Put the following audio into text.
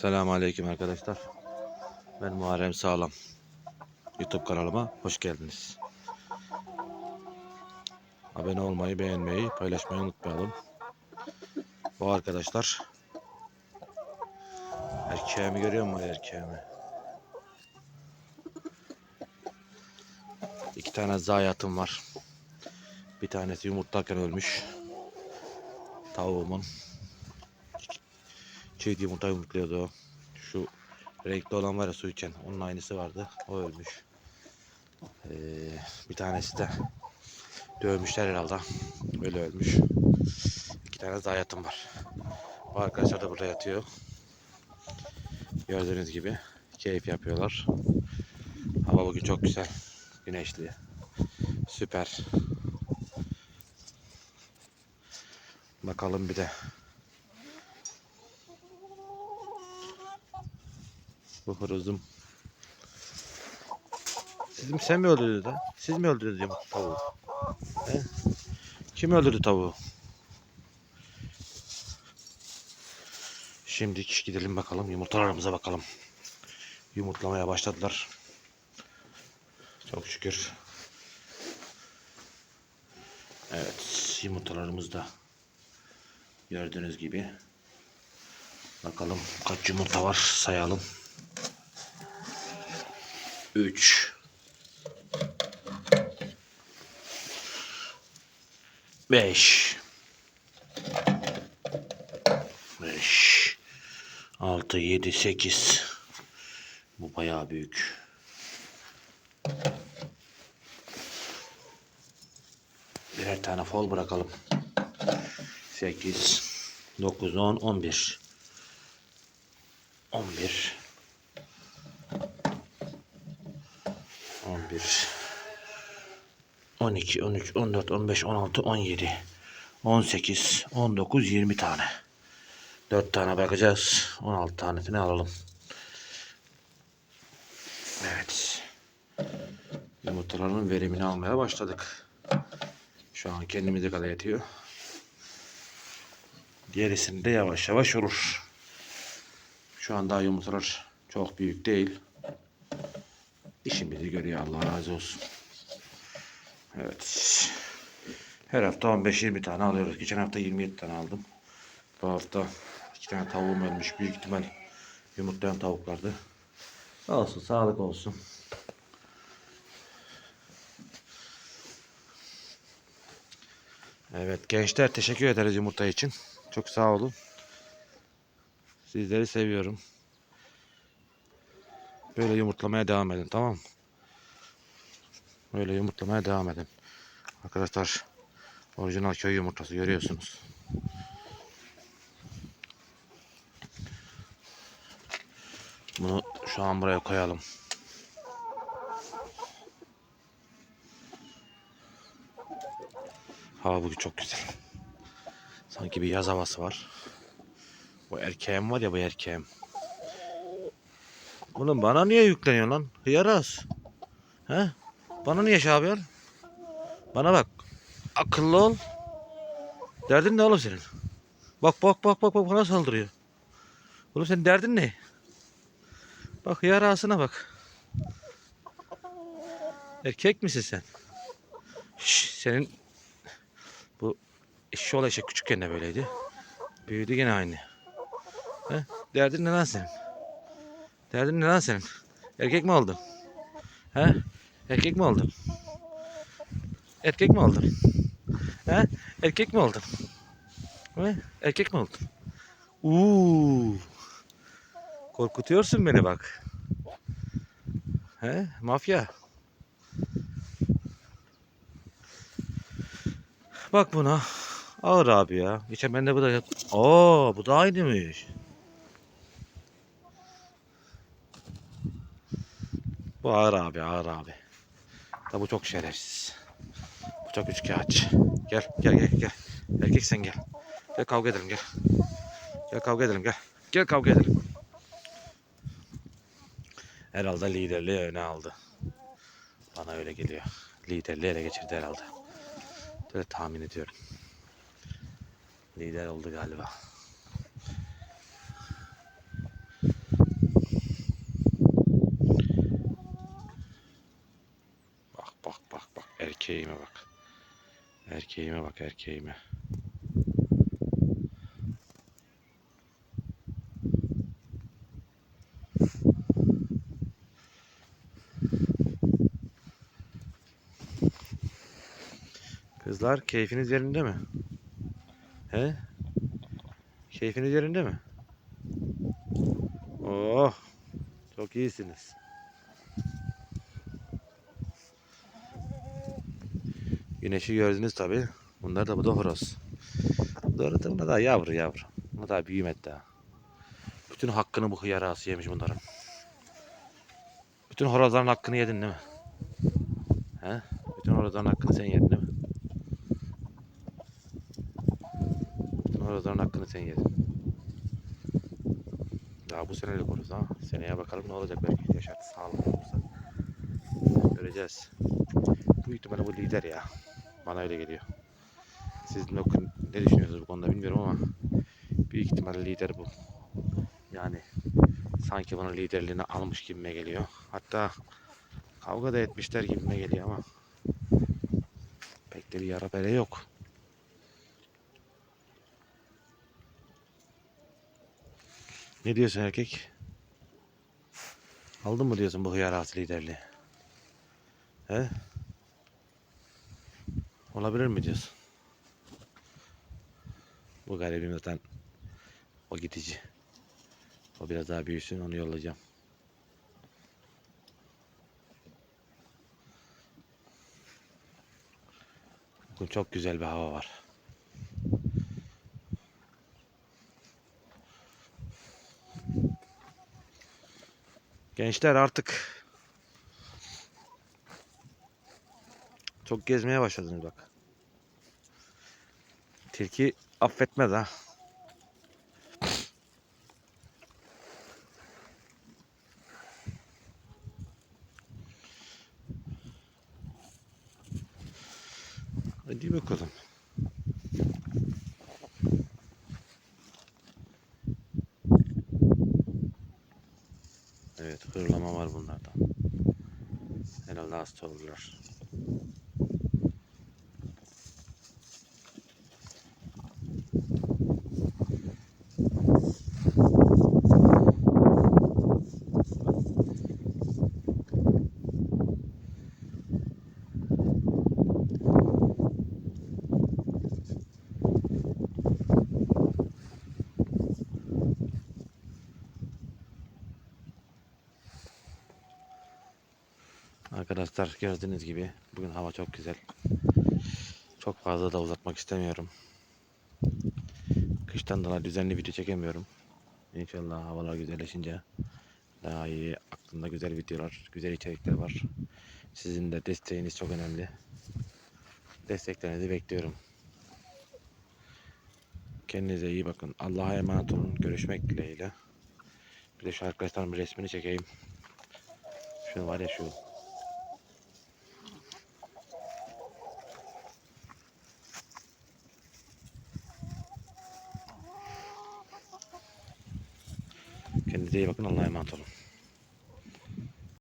Selamun Aleyküm arkadaşlar. Ben Muharrem Sağlam. YouTube kanalıma hoş geldiniz. Abone olmayı, beğenmeyi, paylaşmayı unutmayalım. Bu arkadaşlar erkeğimi görüyor musun erkeğimi? İki tane zayiatım var. Bir tanesi yumurtlarken ölmüş. Tavuğumun. Çiğ yumurta yumurtluyordu o. Şu renkli olan var ya su içen. Onun aynısı vardı. O ölmüş. Ee, bir tanesi de dövmüşler herhalde. Öyle ölmüş. İki tane daha yatım var. Bu arkadaşlar da burada yatıyor. Gördüğünüz gibi keyif yapıyorlar. Hava bugün çok güzel. Güneşli. Süper. Bakalım bir de Bu horozum. Sizin sen mi öldürdünüz ha? Siz mi öldürdünüz tavuğu? He? Kim öldürdü tavuğu? Şimdi gidelim bakalım yumurtalarımıza bakalım. Yumurtlamaya başladılar. Çok şükür. Evet yumurtalarımız da gördüğünüz gibi. Bakalım kaç yumurta var sayalım. 3 5 5 6 7 8 Bu bayağı büyük. Birer tane fol bırakalım. 8 9 10 11 11 11 12 13 14 15 16 17 18 19 20 tane. 4 tane bakacağız. 16 tanesini alalım. Evet. Yumurtaların verimini almaya başladık. Şu an kendimize kadar yetiyor. Gerisini de yavaş yavaş olur. Şu an daha yumurtalar çok büyük değil İşimizi görüyor Allah razı olsun. Evet. Her hafta 15-20 tane alıyoruz. Geçen hafta 27 tane aldım. Bu hafta iki tane tavuğum ölmüş. Büyük ihtimal yumurtlayan tavuklardı. Olsun sağlık olsun. Evet gençler teşekkür ederiz yumurta için. Çok sağ olun. Sizleri seviyorum. Böyle yumurtlamaya devam edin tamam mı? Böyle yumurtlamaya devam edin. Arkadaşlar orijinal köy yumurtası görüyorsunuz. Bunu şu an buraya koyalım. Hava bugün çok güzel. Sanki bir yaz havası var. Bu erkeğim var ya bu erkeğim. Oğlum bana niye yükleniyorsun lan? Hıyaraz. He? Bana niye şey yapıyorsun? Bana bak. Akıllı ol. Derdin ne oğlum senin? Bak bak bak bak bak bana saldırıyor. Oğlum senin derdin ne? Bak yarasına bak. Erkek misin sen? Şş, senin bu eşşoğlu eşek küçükken de böyleydi. Büyüdü gene aynı. He? Derdin ne lan senin? Derdin ne lan senin? Erkek mi oldun? He? Erkek mi oldun? Erkek mi oldun? He? Erkek mi oldun? He? Erkek mi oldun? Uuu. Korkutuyorsun beni bak. He? Mafya. Bak buna. Ağır abi ya. Geçen bende bu da. Oo, bu da aynıymış. Bu ağır abi ağır abi. Da bu çok şerefsiz. Bu çok üçkağıtçı. Gel gel gel gel. Erkek sen gel. Gel kavga edelim gel. Gel kavga edelim gel. Gel kavga edelim. Herhalde liderliği öne aldı. Bana öyle geliyor. Liderliği ele geçirdi herhalde. Böyle tahmin ediyorum. Lider oldu galiba. erkeğime bak. Erkeğime bak erkeğime. Kızlar keyfiniz yerinde mi? He? Keyfiniz yerinde mi? Oh, çok iyisiniz. Güneşi gördünüz tabi. Bunlar da bu da horoz. Bunlar da bunlar daha yavru yavru. Bunlar daha büyümedi daha. Bütün hakkını bu hıyar ağası yemiş bunların. Bütün horozların hakkını yedin değil mi? He? Bütün horozların hakkını sen yedin değil mi? Bütün horozların hakkını sen yedin. Daha bu senelik horoz ha. Seneye bakalım ne olacak belki yaşardı sağlıklı olursa. Göreceğiz. Büyük ihtimalle bu lider ya. Bana öyle geliyor. Siz ne, düşünüyorsunuz bu konuda bilmiyorum ama büyük ihtimalle lider bu. Yani sanki bunun liderliğini almış gibime geliyor. Hatta kavga da etmişler gibime geliyor ama pek de bir yara bere yok. Ne diyorsun erkek? Aldın mı diyorsun bu hıyar ağası liderliği? He? Olabilir mi diyorsun? Bu garibimizden o gidici. O biraz daha büyüsün onu yollayacağım. Bugün çok güzel bir hava var. Gençler artık çok gezmeye başladınız bak. Tilki affetmez ha. Hadi bakalım. Evet hırlama var bunlardan. Herhalde hasta olurlar. Arkadaşlar gördüğünüz gibi bugün hava çok güzel. Çok fazla da uzatmak istemiyorum. Kıştan dolayı düzenli video çekemiyorum. İnşallah havalar güzelleşince daha iyi aklımda güzel videolar, güzel içerikler var. Sizin de desteğiniz çok önemli. Desteklerinizi bekliyorum. Kendinize iyi bakın. Allah'a emanet olun. Görüşmek dileğiyle. Bir de şu arkadaşlarımın resmini çekeyim. Şu var ya şu. Kendinize iyi bakın. Allah'a emanet olun.